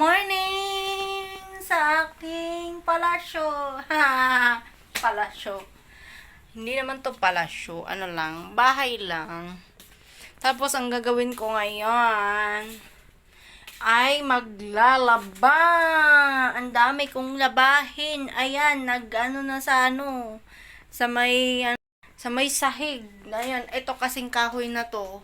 morning sa aking palasyo. Ha, palasyo. Hindi naman to palasyo. Ano lang, bahay lang. Tapos, ang gagawin ko ngayon ay maglalaba. Ang dami kong labahin. Ayan, nag-ano na sa ano, sa may, ano, sa may sahig. Ayan, ito kasing kahoy na to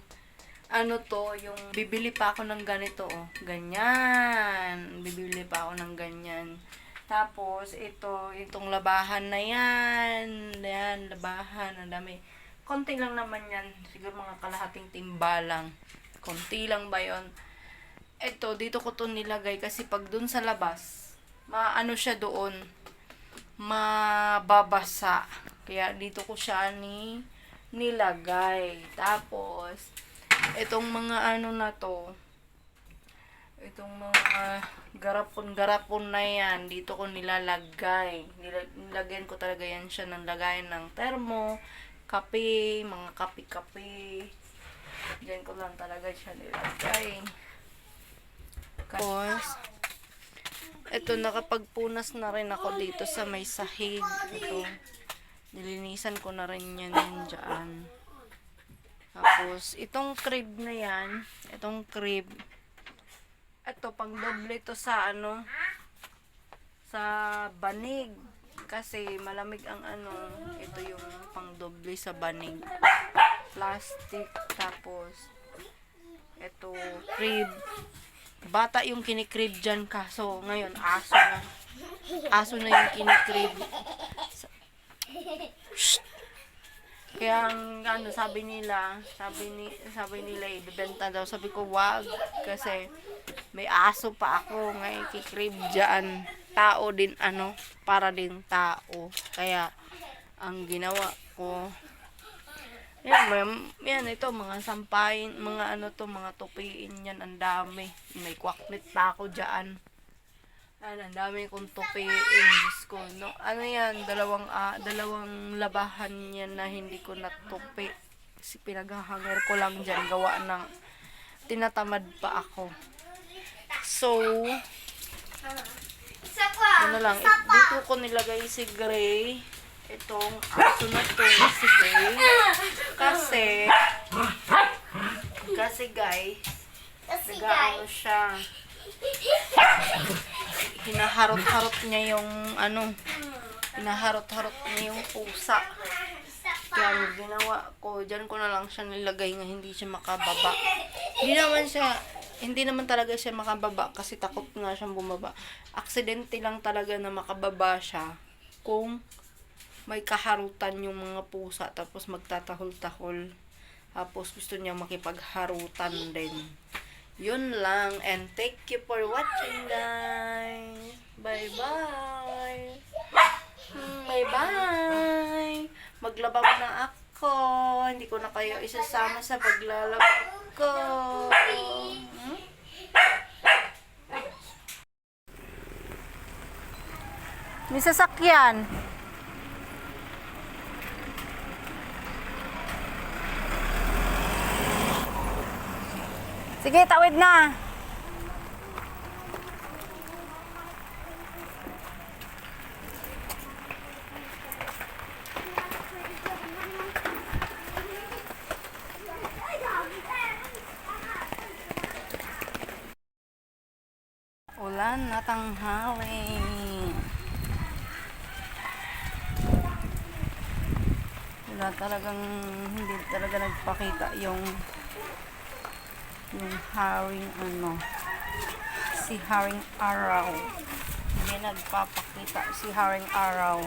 ano to, yung bibili pa ako ng ganito, oh. Ganyan. Bibili pa ako ng ganyan. Tapos, ito, itong labahan na yan. Yan, labahan. Ang dami. Konti lang naman yan. Siguro mga kalahating timba lang. Konti lang ba yon Ito, dito ko to nilagay kasi pag dun sa labas, maano siya doon, mababasa. Kaya dito ko siya ni nilagay. Tapos, itong mga ano na to, itong mga garapon-garapon na yan, dito ko nilalagay. Nila- Nilagyan ko talaga yan siya ng lagayan ng termo, kape, mga kape-kape. Diyan ko lang talaga siya nilagay. Tapos, ito, nakapagpunas na rin ako dito sa may sahig. Ito, nilinisan ko na rin yan dyan. Tapos, itong crib na yan, itong crib, ito, pang doble to sa ano, sa banig. Kasi malamig ang ano, ito yung pang doble sa banig. Plastic, tapos, ito, crib. Bata yung kinikrib dyan kaso ngayon aso na. Aso na yung kinikrib. Sa- Shh! Kaya ang ano sabi nila, sabi ni sabi nila ibebenta daw. Sabi ko wag kasi may aso pa ako nga ikikrib diyan. Tao din ano, para din tao. Kaya ang ginawa ko yan, ma'am. Yan, ito, mga sampayin, mga ano to, mga tupiin yan, ang dami. May kwaklit pa ako dyan. Yan, ang dami kong tupiin, Diyos ko. No, ano yan, dalawang, ah, dalawang labahan yan na hindi ko natupi. Kasi pinaghahanger ko lang dyan, gawa ng tinatamad pa ako. So, ano lang, it- dito ko nilagay si Gray. Itong aso na to, si Gray. Kasi, kasi guys, Kasi guys, siya, hinaharot-harot niya yung ano, hinaharot-harot niya yung pusa. Kaya ang ginawa ko, dyan ko na lang siya nilagay nga hindi siya makababa. Hindi naman siya, hindi naman talaga siya makababa kasi takot nga siyang bumaba. Aksidente lang talaga na makababa siya kung may kaharutan yung mga pusa tapos magtatahol-tahol. Tapos gusto niya makipagharutan din. Yun lang. And thank you for watching, guys. Bye-bye. Bye-bye. Maglaba na ako. Hindi ko na kayo isasama sa paglalaba ko. Hmm? May sasakyan. Sige, tawid na. Ulan na tanghali. Wala talagang hindi talaga nagpakita yung yung haring ano si haring araw. Hindi nagpapakita si haring araw.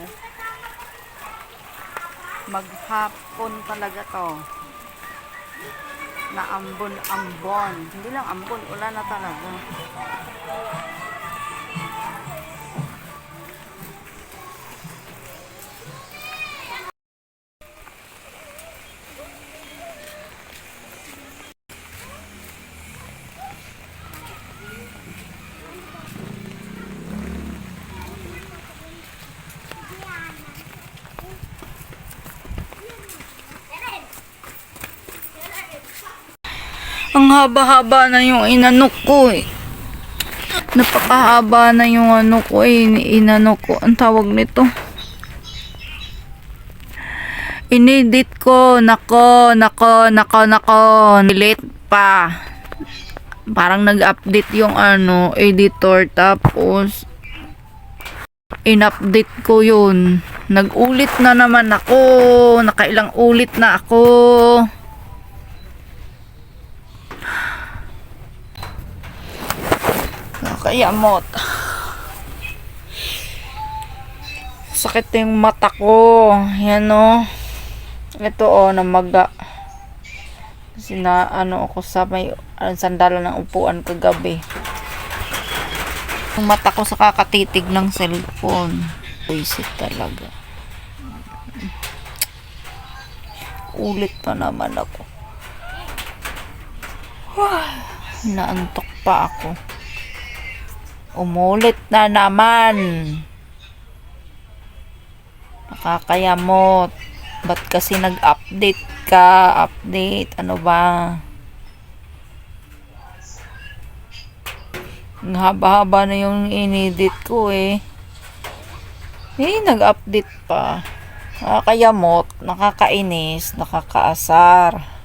Maghapon talaga to. Na ambon ambon hindi lang ambon ulan na talaga Ang haba-haba na yung inanok ko eh. Napakahaba na yung ano ko eh, inano ko, ang tawag nito. Inedit ko, nako, nako, nako, nako, nilit pa. Parang nag-update yung ano, editor, tapos, in-update ko yun. Nag-ulit na naman ako, nakailang ulit na ako. Nakayamot. Sakit yung mata ko. Yan o. Ito o, namaga. Kasi na, ano ako sa may sandalan ng upuan kagabi. Yung mata ko sa kakatitig ng cellphone. Buisit talaga. Ulit pa naman ako. Naantok pa ako. Umulit na naman. Nakakayamot. Ba't kasi nag-update ka? Update? Ano ba? Ang haba-haba na yung inedit ko eh. Eh, nag-update pa. Nakakayamot, nakakainis, nakakaasar.